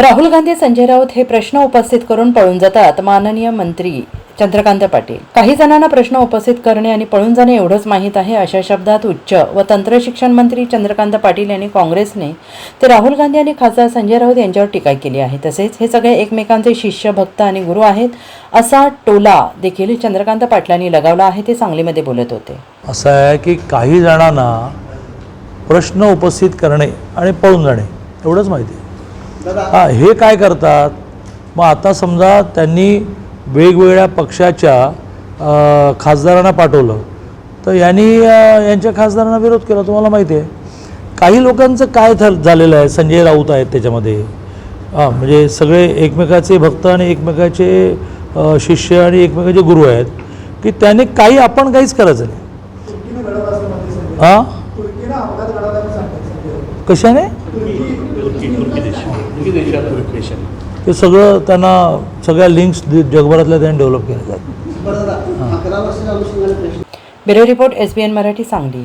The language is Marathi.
राहुल गांधी संजय राऊत हे प्रश्न उपस्थित करून पळून जातात माननीय मंत्री चंद्रकांत पाटील. काही जणांना प्रश्न उपस्थित करणे आणि पळून जाणे एवढंच माहीत आहे अशा शब्दात उच्च व तंत्रशिक्षण मंत्री चंद्रकांत पाटील यांनी काँग्रेसने ते राहुल गांधी आणि खासदार संजय राऊत यांच्यावर टीका केली आहे. तसेच हे सगळे एकमेकांचे शिष्य भक्त आणि गुरु आहेत असा टोला देखील चंद्रकांत पाटलांनी लगावला आहे ते सांगलीमध्ये बोलत होते. असं आहे की काही जणांना प्रश्न उपस्थित करणे आणि पळून जाणे एवढंच माहिती आहे. हां हे काय करतात? मग आता समजा त्यांनी वेगवेगळ्या पक्षाच्या खासदारांना पाठवलं. तर यांनी यांच्या खासदारांना विरोध केला तुम्हाला माहिती आहे. काही लोकांचं काय थ झालेलं आहे? संजय राऊत आहेत त्याच्यामध्ये. हां म्हणजे सगळे एकमेकाचे भक्त आणि एकमेकाचे शिष्य आणि एकमेकाचे गुरु आहेत. की त्याने काही आपण काहीच करायचं नाही. हां? कशाने? ते सगळं त्यांना सगळ्या लिंक्स जगभरातल्या त्यांनी डेव्हलप केल्या जातात. Bureau report S B N Marathi Sangli.